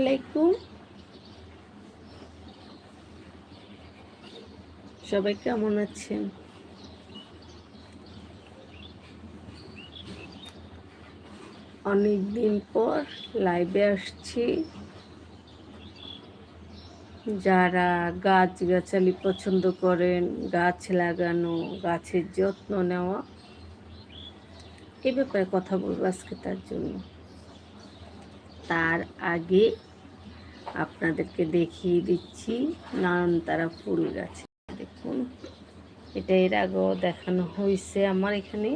আলাইকুম। সবাই কেমন আছেন? অনেক দিন পর লাইভে আসছি। যারা গাছ গাছালি পছন্দ করেন, গাছ লাগানো, গাছের যত্ন নেওয়া, এ ব্যাপারে কথা বলব আজকে তার জন্য। তার আগে আপনাদেরকে দেখিয়ে দিচ্ছি। নয়নতারা ফুল গাছ। দেখুন এটা এর আগেও দেখানো হয়েছে আমার এখানে।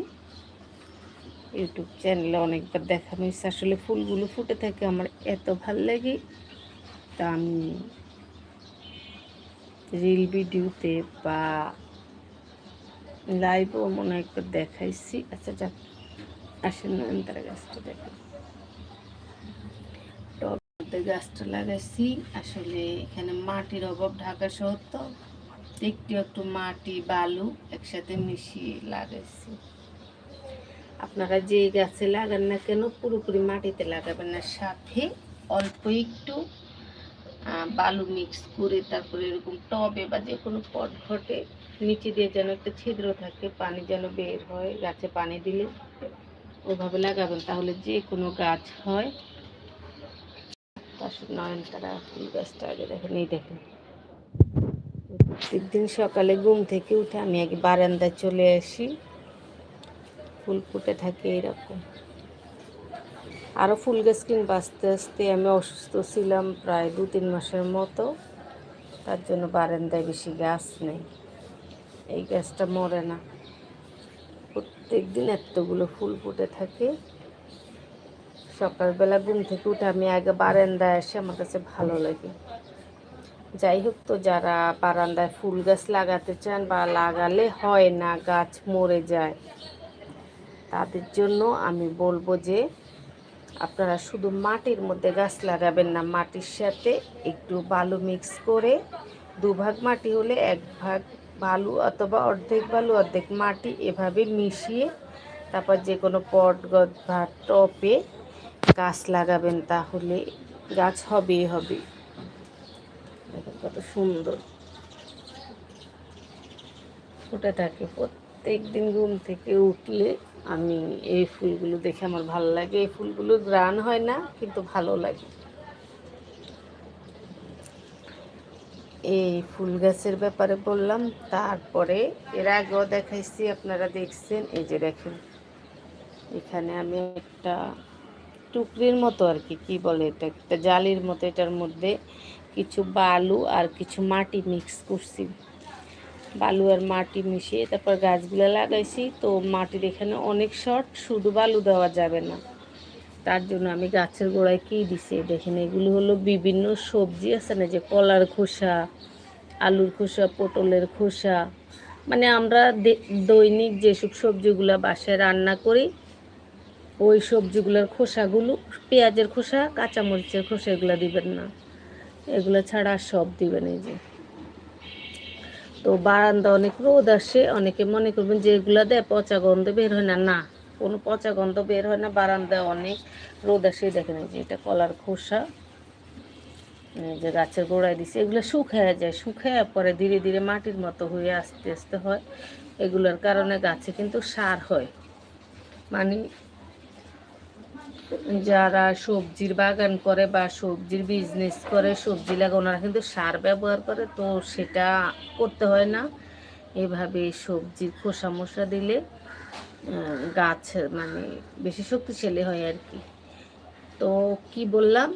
ইউটিউব চ্যানেলে অনেকবার দেখানো হয়েছে আসলে ফুলগুলো ফুটে থাকে, আমার এত ভালো লাগে। তা আমি রিল ভিডিওতে বা লাইভও মনে একবার দেখাইছি। আচ্ছা যাক, আসেন নয়নতারা গাছটা দেখেন। টবে গাছটা লাগাইছি আসলে এখানে মাটির অভাব ঢাকা শহর তো। একটু একটু মাটি, বালু একসাথে মিশিয়ে লাগাইছি। আপনারা যে গাছে লাগান না কেন, পুরোপুরি মাটিতে লাগাবেন না। সাথে অল্প একটু বালু মিক্স করে তারপরে এরকম টবে বা যে কোনো পট ঘটে, নিচে দিয়ে যেন একটা ছিদ্র থাকে, পানি যেন বের হয়, গাছে পানি দিলে ওইভাবে লাগাবেন। তাহলে যে কোনো গাছ হয় নয়নতারা ফুল গাছটা আগে দেখেন এই দেখেন প্রত্যেকদিন সকালে ঘুম থেকে উঠে আমি আগে বারান্দায় চলে আসি। ফুল ফুটে থাকে এরকম। আরও ফুল গাছ কিনবো আস্তে আস্তে। আমি অসুস্থ ছিলাম প্রায় দু তিন মাসের মতো। তার জন্য বারান্দায় বেশি গাছ নেই। এই গাছটা মরে না। প্রত্যেক দিন এতগুলো ফুল ফুটে থাকে। সকালবেলা ঘুম থেকে উঠে আমি আগে বারান্দায় আসে, আমার কাছে ভালো লাগে। যাই হোক তো, যারা বারান্দায় ফুল গাছ লাগাতে চান বা লাগালে হয় না, গাছ মরে যায়, তাদের জন্য আমি বলব যে আপনারা শুধু মাটির মধ্যে গাছ লাগাবেন না, মাটির সাথে একটু বালু মিক্স করে দুভাগ মাটি হলে এক ভাগ বালু অথবা অর্ধেক বালু, অর্ধেক মাটি এভাবে মিশিয়ে তারপর যে কোনো পট, গদ বা টপে গাছ লাগাবেন তাহলে গাছ হবেই হবে। কত সুন্দর। ফুটে থাকে। প্রত্যেক দিন ঘুম থেকে উঠলে আমি এই ফুলগুলো দেখে আমার ভালো লাগে। এই ফুলগুলো গ্রান হয় না, কিন্তু ভালো লাগে। এই ফুল গাছের ব্যাপারে বললাম, তারপরে এর আগেও দেখাইছি, আপনারা দেখছেন। এই যে দেখেন, এখানে আমি একটা টুকরির মতো আর কি, কী বলে এটা, একটা জালির মতো এটার মধ্যে কিছু বালু আর কিছু মাটি মিক্স করছি। বালু আর মাটি মিশিয়ে তারপর গাছগুলো লাগাইছি। তো মাটির এখানে অনেক শর্ট শুধু বালু দেওয়া যাবে না। তার জন্য আমি গাছের গোড়ায় কী দিছি, দেখেন এগুলো হলো বিভিন্ন সবজি আছে না, যে কলার খোসা, আলুর খোসা, পটলের খোসা। মানে আমরা দৈনিক যেসব সবজিগুলো বাসায় রান্না করি ওই সবজিগুলোর খোসাগুলো, পেঁয়াজের খোসা, কাঁচামরিচের খোসা এগুলো দিবেন না। এগুলো ছাড়া আর সব দিবেন এই যে। তো বারান্দা অনেক রোদ আসে, অনেকে মনে করবেন যে এগুলো দেয় পচা গন্ধ বের হয় না। না, কোনো পচা গন্ধ বের হয় না বারান্দায় অনেক রোদ আসে। দেখেন এই যে এটা কলার খোসা যে গাছের গোড়ায় দিছে। এগুলো শুকায় যায়, শুকায় পরে ধীরে ধীরে মাটির মতো হয়ে আস্তে আস্তে হয়। এগুলোর কারণে গাছে কিন্তু সার হয়। মানে যারা সবজির বাগান করে বা সবজির বিজনেস করে, সবজি লাগা ওনারা কিন্তু সার ব্যবহার করে, তো সেটা করতে হয় না। এভাবে সবজির খোসা মশা দিলে গাছ মানে বেশি শক্তিশালী হয় আর কি। তো কি বললাম?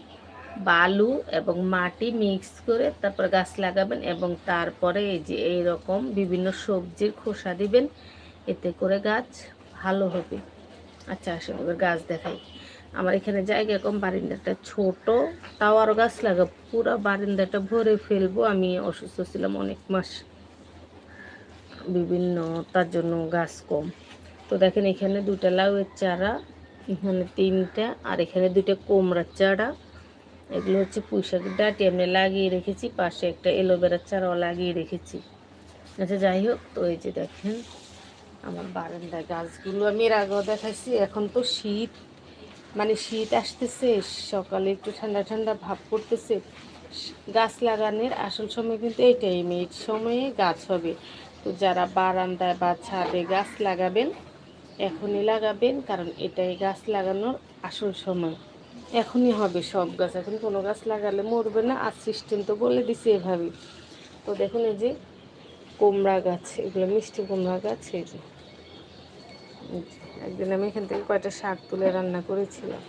বালু এবং মাটি মিক্স করে তারপর গাছ লাগাবেন এবং তারপরে এই যে এইরকম বিভিন্ন সবজির খোসা দিবেন, এতে করে গাছ ভালো হবে। আচ্ছা আসুন গাছ দেখাই। আমার এখানে জায়গা কম, বারিন্দাটা ছোট। তাও আরও গাছ লাগা, পুরো বারিন্দাটা ভরে ফেলব। আমি অসুস্থ ছিলাম অনেক মাস। বিভিন্ন তার জন্য গাছ কম। তো দেখেন এখানে দুটা লাউয়ের চারা, এখানে তিনটা, আর এখানে দুটো কোমড়ার চারা। এগুলো হচ্ছে পুঁইশাকের ডাটি আমি লাগিয়ে রেখেছি। পাশে একটা এলোভেরার চারাও লাগিয়ে রেখেছি। আচ্ছা যাই হোক, তো এই যে দেখেন আমার বারান্দায় গাছগুলো আমি এর আগেও দেখাইছি। এখন তো শীত। মানে শীত আসতেছে সকালে একটু ঠান্ডা ঠান্ডা ভাব করতেছে গাছ লাগানোর আসল সময় কিন্তু এই টাইমে এই সময়ে গাছ হবে। তো যারা বারান্দায় বা ছাদে গাছ লাগাবেন এখনই লাগাবেন কারণ এটাই গাছ লাগানোর আসল সময়। এখনই হবে সব গাছ এখন কোনো গাছ লাগালে মরবে না আর সিস্টেম তো বলে দিছি এভাবে। তো দেখুন এই যে কুমড়া গাছ এগুলো মিষ্টি কুমড়া গাছ এই যে, একদিন আমি এখান থেকে কয়টা শাক তুলে রান্না করেছিলাম।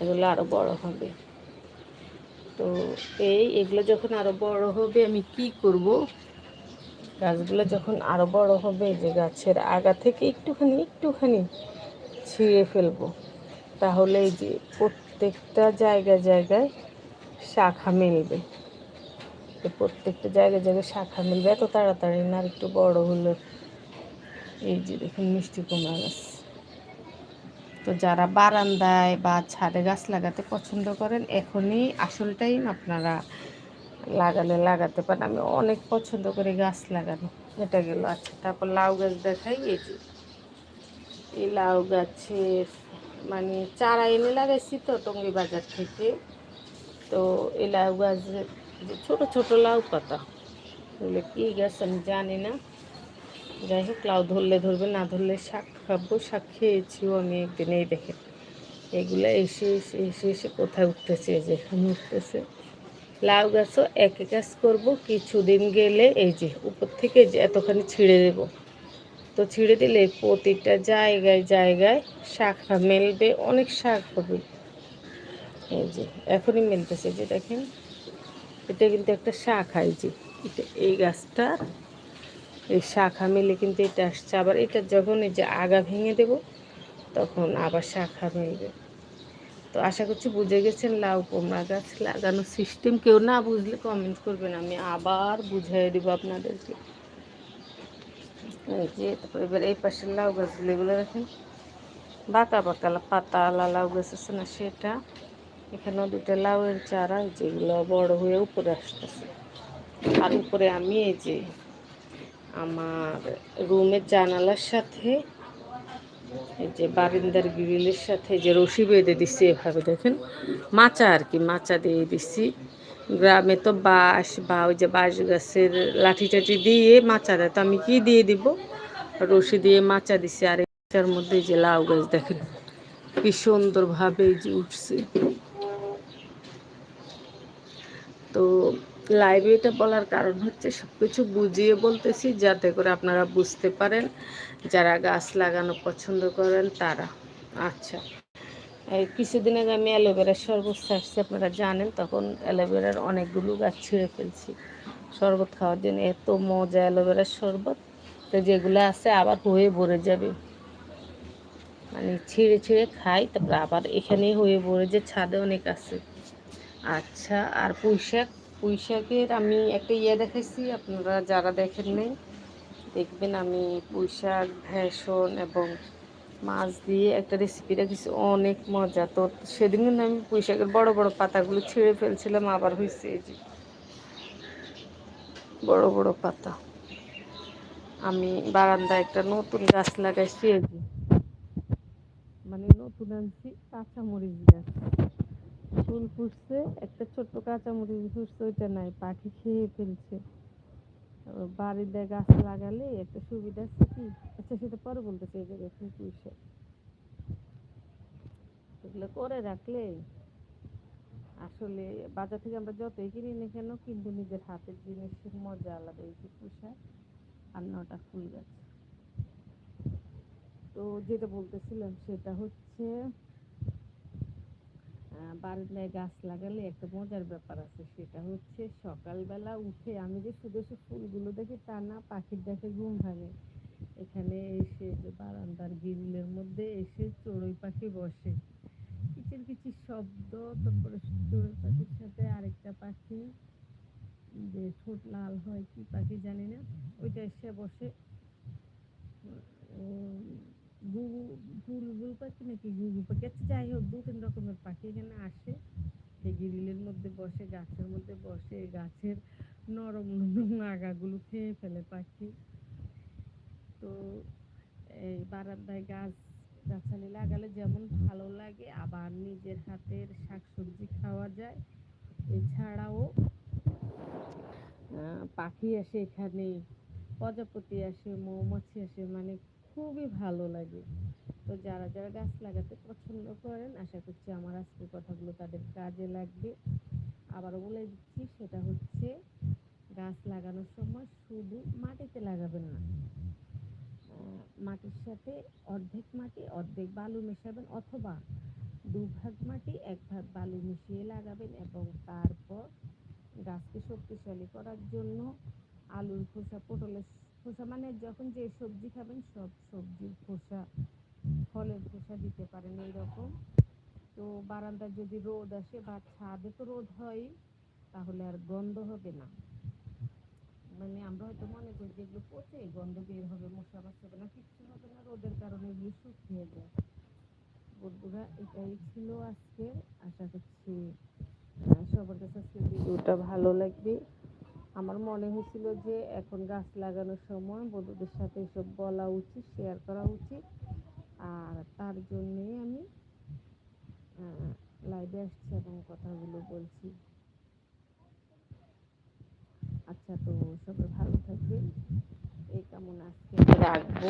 এগুলো আরও বড় হবে। তো এই এগুলো যখন আরও বড় হবে, আমি কি করব? গাছগুলো যখন আরও বড় হবে, যে গাছের আগা থেকে একটুখানি একটুখানি ছিঁড়ে ফেলব। তাহলে এই যে প্রত্যেকটা জায়গায় জায়গায় শাখা মিলবে। প্রত্যেকটা জায়গায় জায়গায় শাখা মিলবে, এত তাড়াতাড়ি না আর একটু বড় হলে। এই যে দেখুন মিষ্টি কুমড়া গাছ। তো যারা বারান্দায় বা ছাদে গাছ লাগাতে পছন্দ করেন, এখনই আসল টাইম আপনারা লাগালে লাগাতে পারেন। আমি অনেক পছন্দ করি গাছ লাগানো। এটা গেল আচ্ছা তারপর লাউ গাছ দেখাই, এই যে। এই লাউ গাছের মানে চারা এনে লাগাইছি তো টঙ্গি বাজার থেকে। তো এই লাউ গাছের যে ছোটো ছোটো লাউ পাতা, এগুলো কী গাছ আমি জানি না। যাই হোক, লাউ ধরলে ধরবে, না ধরলে শাক খাব। শাক খেয়েছিও আমি একদিন, এই দেখে এগুলো এসে এসে এসে এসে কোথায় উঠতেছে? এই যে উঠতেছে। লাউ গাছও এক গাছ করব, কিছুদিন গেলে এই যে উপর থেকে যে এতখানি ছিঁড়ে দেব। তো ছিঁড়ে দিলে প্রতিটা জায়গায় জায়গায় শাখা মেলবে, অনেক শাক হবে। এই যে, এখনই মেলতেছে যে দেখেন, এটা কিন্তু একটা শাখা, এই যে, এটা, এই গাছটা এই শাখা মিলে কিন্তু এটা আসছে। আবার এটা যখন এই যে আগা ভেঙে দেব, তখন আবার শাখা মিলবে তো আশা করছি বুঝে গেছেন, লাউ, কুমড়া গাছ লাগানোর সিস্টেম কেউ না বুঝলে কমেন্ট করবেন, আমি আবার বুঝিয়ে দেবো আপনাদেরকে। যে এবার এই পাশের লাউ গাছগুলো এগুলো দেখেন, বাঁকা বাঁকা পাতা আলা লাউ গাছ আছে না সেটা। এখানেও দুটো লাউয়ের চারা, যেগুলো বড় হয়ে উপরে আসতেছে। আর উপরে আমি এই যে আমার রুমের জানালার সাথে, এই যে বারিন্দার গ্রিলের সাথে যে রশি বেঁধে দিচ্ছি এভাবে, দেখেন? মাচা আর কি, মাচা দিয়ে দিচ্ছি গ্রামে তো বাঁশ, বা ওই যে বাঁশ গাছের লাঠি টাঠি দিয়ে মাচা দেয়। তো আমি কি দিয়ে দিব? রশি দিয়ে মাচা দিছি, আর এটার মধ্যে যে লাউ গাছ, দেখেন? কি সুন্দরভাবে যে উঠছে। তো লাইভে এটা বলার কারণ হচ্ছে সব কিছু বুঝিয়ে বলতেছি যাতে করে আপনারা বুঝতে পারেন। যারা গাছ লাগানো পছন্দ করেন তারা। আচ্ছা। কিছুদিন আগে আমি অ্যালোভেরার শরবত ছাড়ছি, আপনারা জানেন, তখন অ্যালোভেরার অনেকগুলো গাছ ছিঁড়ে ফেলছি। শরবত খাওয়ার জন্য এত মজা অ্যালোভেরার শরবত। তো যেগুলো আছে আবার হয়ে ভরে যাবে। মানে ছিঁড়ে ছিঁড়ে খাই, তারপর আবার এখানেই হয়ে ভরে যে ছাদে অনেক আছে। আচ্ছা আর পুঁই শাক পুঁই শাকের আমি একটা ইয়ে দেখাইছি, আপনারা যারা দেখেন নাই, দেখবেন আমি পুঁই শাক ভেষণ এবং মাছ দিয়ে একটা রেসিপি রেখেছি অনেক মজা। তো সেদিন কিন্তু আমি পুঁই শাকের বড় বড় পাতাগুলো ছিঁড়ে ফেলছিলাম, আবার হয়েছে এই যে বড় বড় পাতা। আমি বারান্দায় একটা নতুন গাছ লাগাইছি, এই যে। মানে নতুন আনছি, কাঁচামরিচ গাছ। ফুল ফুটছে, একটা ছোট্ট কাঁচামরিচ ফুটছে, ওইটা নাই, পাখি খেয়ে ফেলছে। বাড়িতে গাছ লাগালে একটা সুবিধা আছে কি? আচ্ছা সেটা পরে বলতেছে, এই জায়গায় ফুল ফুটছে। এগুলো করে রাখলে আসলে বাজার থেকে আমরা যতই কিনি না কেন কিন্তু নিজের হাতের জিনিসের মজা আলাদা, এই যে পুষা আর নটা ফুল গাছ। তো যেটা বলতেছিলাম, সেটা হচ্ছে বারান্দায় গাছ লাগালে একটা মজার ব্যাপার আছে, সেটা হচ্ছে সকালবেলা উঠে আমি যে শুধু শুধু ফুলগুলো দেখি তা না, পাখির দেখে ঘুম ভাঙে। এখানে এসে বারান্দার গ্রিলের মধ্যে এসে চড়ুই পাখি বসে। কিচির কিচির শব্দ, তারপরে চড়ুই পাখির সাথে আরেকটা পাখি, যে ঠোঁট লাল হয় কি পাখি জানি না, ওইটা এসে বসে। গুগু বুলবুল পাখি নাকি গুগু পাখি আচ্ছা যাই হোক, দু তিন রকমের পাখি এখানে আসে। এই গ্রিলের মধ্যে বসে, গাছের মধ্যে বসে গাছের নরম নরম আগাগুলো খেয়ে ফেলে পাখি। তো এই বারান্দায় গাছ গাছালি লাগালে যেমন ভালো লাগে, আবার নিজের হাতের শাকসবজি খাওয়া যায়। এছাড়াও পাখি আসে এখানে, প্রজাপতি আসে, মৌমাছি আসে মানে খুবই ভালো লাগে। তো যারা যারা গাছ লাগাতে পছন্দ করেন, আশা করছি আমার আজকের কথাগুলো তাদের কাজে লাগবে। আবারও বলে দিচ্ছি, সেটা হচ্ছে গাছ লাগানোর সময় শুধু মাটিতে লাগাবেন না। মাটির সাথে অর্ধেক মাটি, অর্ধেক বালু মেশাবেন অথবা দুভাগ মাটি এক ভাগ বালু মিশিয়ে লাগাবেন এবং তারপর গাছকে শক্তিশালী করার জন্য আলুর খোসা, পটলের খোসা মানে যখন যে সবজি খাবেন সব সবজির খোসা, ফলের খোসা দিতে পারেন এইরকম। তো বারান্দায় যদি রোদ আসে বা ছাদে তো রোদ হয়, তাহলে আর গন্ধ হবে না। মানে আমরা হয়তো মনে করি যে এগুলো পচে, গন্ধ বের হবে, মশা হবে না, কিচ্ছু হবে না, রোদের কারণে এগুলো শুকিয়ে যায়। বন্ধুরা, এটাই ছিল আজকে। আশা করছি সবার কাছে ভিডিওটা ভালো লাগবে। আমার মনে হয়েছিল যে এখন গাছ লাগানোর সময় বন্ধুদের সাথে এসব বলা উচিত শেয়ার করা উচিত। আর তার জন্যেই আমি লাইভে আসছি এবং কথাগুলো বলছি। আচ্ছা তো সবাই ভালো থাকবেন। এই কেমন আজকে রাখব।